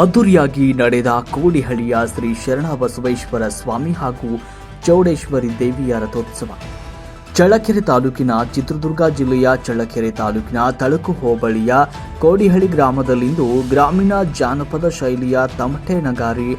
ಅದ್ದೂರಿಯಾಗಿ ನಡೆದ ಕೋಡಿಹಳ್ಳಿಯ ಶ್ರೀ ಶರಣ ಬಸವೇಶ್ವರ ಸ್ವಾಮಿ ಹಾಗೂ ಚೌಡೇಶ್ವರಿ ದೇವಿಯ ರಥೋತ್ಸವ. ಚಳ್ಳಕೆರೆ ತಾಲೂಕಿನ ಚಿತ್ರದುರ್ಗ ಜಿಲ್ಲೆಯ ಚಳ್ಳಕೆರೆ ತಾಲೂಕಿನ ತಳಕು ಹೋಬಳಿಯ ಕೋಡಿಹಳ್ಳಿ ಗ್ರಾಮದಲ್ಲಿಂದು ಗ್ರಾಮೀಣ ಜಾನಪದ ಶೈಲಿಯ ತಮಟೆ ನಗಾರಿ,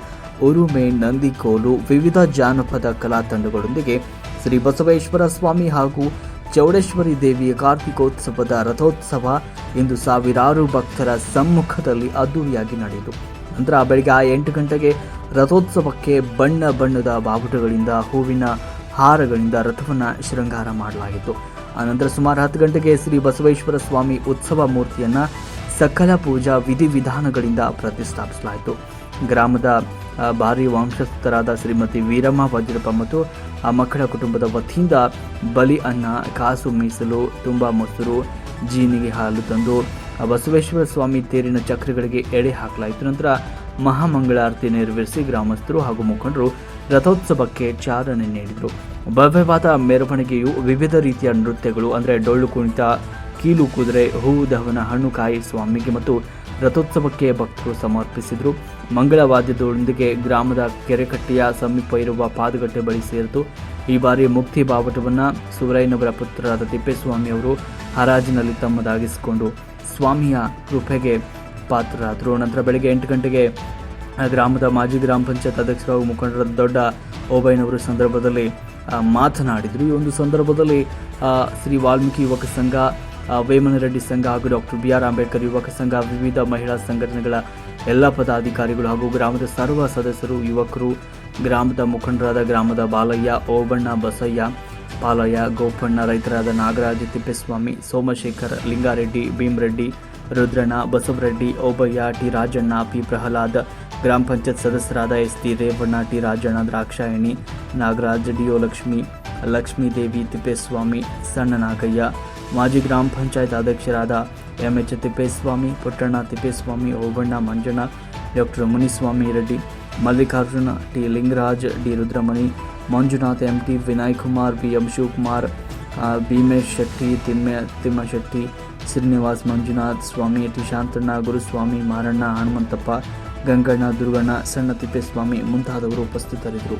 ಉರುಮೆ, ನಂದಿಕೋಲು ವಿವಿಧ ಜಾನಪದ ಕಲಾ ತಂಡಗಳೊಂದಿಗೆ ಶ್ರೀ ಬಸವೇಶ್ವರ ಸ್ವಾಮಿ ಹಾಗೂ ಚೌಡೇಶ್ವರಿ ದೇವಿಯ ಕಾರ್ತಿಕೋತ್ಸವದ ರಥೋತ್ಸವ ಇಂದು ಸಾವಿರಾರು ಭಕ್ತರ ಸಮ್ಮುಖದಲ್ಲಿ ಅದ್ದೂರಿಯಾಗಿ ನಡೆಯಿತು. ನಂತರ ಬೆಳಗ್ಗೆ ಎಂಟು ಗಂಟೆಗೆ ರಥೋತ್ಸವಕ್ಕೆ ಬಣ್ಣ ಬಣ್ಣದ ಬಾವುಟಗಳಿಂದ ಹೂವಿನ ಹಾರಗಳಿಂದ ರಥವನ್ನು ಶೃಂಗಾರ ಮಾಡಲಾಗಿತ್ತು. ಆನಂತರ ಸುಮಾರು ಹತ್ತು ಗಂಟೆಗೆ ಶ್ರೀ ಬಸವೇಶ್ವರ ಸ್ವಾಮಿ ಉತ್ಸವ ಮೂರ್ತಿಯನ್ನು ಸಕಲ ಪೂಜಾ ವಿಧಿವಿಧಾನಗಳಿಂದ ಪ್ರತಿಷ್ಠಾಪಿಸಲಾಯಿತು. ಗ್ರಾಮದ ಆ, ಭಾರಿ ವಂಶಸ್ಥರಾದ ಶ್ರೀಮತಿ ವೀರಮ್ಮ ವಜ್ರಪ್ಪ ಮತ್ತು ಆ, ಮಕ್ಕಳ ಕುಟುಂಬದ ವತಿಯಿಂದ ಬಲಿ ಅನ್ನ, ಕಾಸು ಮೀಸಲು, ತುಂಬ ಮೊಸರು, ಜೀನಿಗೆ ಹಾಲು ತಂದು ಬಸವೇಶ್ವರ ಸ್ವಾಮಿ ತೇರಿನ ಚಕ್ರಗಳಿಗೆ ಎಡೆ ಹಾಕಲಾಯಿತು. ನಂತರ ಮಹಾಮಂಗಳಾರತಿ ನೆರವೇರಿಸಿ ಗ್ರಾಮಸ್ಥರು ಹಾಗೂ ಮುಖಂಡರು ರಥೋತ್ಸವಕ್ಕೆ ಚಾಲನೆ ನೀಡಿದರು. ಭವ್ಯವಾದ ಮೆರವಣಿಗೆಯು ವಿವಿಧ ರೀತಿಯ ನೃತ್ಯಗಳು, ಅಂದರೆ ಡೊಳ್ಳು ಕುಣಿತ, ಕೀಲು ಕುದುರೆ ಹೂವು ದಹನ ಹಣ್ಣು ಕಾಯಿ ಸ್ವಾಮಿಗೆ ಮತ್ತು ರಥೋತ್ಸವಕ್ಕೆ ಭಕ್ತರು ಸಮರ್ಪಿಸಿದರು. ಮಂಗಳವಾದ್ಯದೊಂದಿಗೆ ಗ್ರಾಮದ ಕೆರೆಕಟ್ಟೆಯ ಸಮೀಪ ಇರುವ ಪಾದಗಟ್ಟೆ ಬಳಿ ಸೇರಿತು. ಈ ಬಾರಿ ಮುಕ್ತಿ ಬಾವಟವನ್ನು ಸುವರೈನವರ ಪುತ್ರರಾದ ತಿಪ್ಪೇಸ್ವಾಮಿ ಅವರು ಹರಾಜಿನಲ್ಲಿ ತಮ್ಮದಾಗಿಸಿಕೊಂಡು ಸ್ವಾಮಿಯ ಕೃಪೆಗೆ ಪಾತ್ರರಾದರು. ನಂತರ ಬೆಳಗ್ಗೆ ಎಂಟು ಗಂಟೆಗೆ ಗ್ರಾಮದ ಮಾಜಿ ಗ್ರಾಮ ಪಂಚಾಯತ್ ಅಧ್ಯಕ್ಷರ ಮುಖಂಡರ ದೊಡ್ಡ ಓಬಯ್ಯನವರು ಈ ಸಂದರ್ಭದಲ್ಲಿ ಮಾತನಾಡಿದರು. ಈ ಒಂದು ಸಂದರ್ಭದಲ್ಲಿ ಶ್ರೀ ವಾಲ್ಮೀಕಿ ಯುವಕ ಸಂಘ ವೇಮನ ರೆಡ್ಡಿ ಸಂಘ ಹಾಗೂ ಡಾಕ್ಟರ್ ಬಿ ಆರ್ ಅಂಬೇಡ್ಕರ್ ಯುವಕ ಸಂಘ, ವಿವಿಧ ಮಹಿಳಾ ಸಂಘಟನೆಗಳ ಎಲ್ಲ ಪದಾಧಿಕಾರಿಗಳು ಹಾಗೂ ಗ್ರಾಮದ ಸರ್ವ ಸದಸ್ಯರು, ಯುವಕರು, ಗ್ರಾಮದ ಮುಖಂಡರಾದ ಗ್ರಾಮದ ಬಾಲಯ್ಯ, ಓಬಣ್ಣ ಬಸಯ್ಯ, ಪಾಲಯ್ಯ, ಗೋಪಣ್ಣ ರೈತರಾದ ನಾಗರಾಜ, ತಿಪ್ಪೇಸ್ವಾಮಿ, ಸೋಮಶೇಖರ್, ಲಿಂಗಾರೆಡ್ಡಿ, ಭೀಮರೆಡ್ಡಿ, ರುದ್ರಣ್ಣ, ಬಸವರೆಡ್ಡಿ, ಓಬಯ್ಯ, ಟಿ ರಾಜಣ್ಣ, ಪಿ ಪ್ರಹ್ಲಾದ್, ಗ್ರಾಮ ಪಂಚಾಯತ್ ಸದಸ್ಯರಾದ S T Revanna, T Rajanna, Dakshayani, Nagaraj D O Lakshmi, Lakshmidevi, Thippeswamy ಸಣ್ಣ ನಾಗಯ್ಯ ಮಾಜಿ ಗ್ರಾಮ ಪಂಚಾಯತ್ ಅಧ್ಯಕ್ಷರಾದ M H Thippeswamy, Puttanna Thippeswamy, Obanna Manjanna, doctor Muniswamy Reddy, Mallikarjuna T Lingaraj, D Rudramani, Manjunath, M T Vinay Kumar B M Shivakumar Bhimesh Shetty, Thimma Thimmashetty Srinivas Manjunath, Swamy T Shantanna, Guruswamy Maranna, Hanumanthappa, Ganganna Durganna, ಸಣ್ಣ ತಿಪ್ಪೇಸ್ವಾಮಿ ಮುಂತಾದವರು ಉಪಸ್ಥಿತರಿದ್ದರು.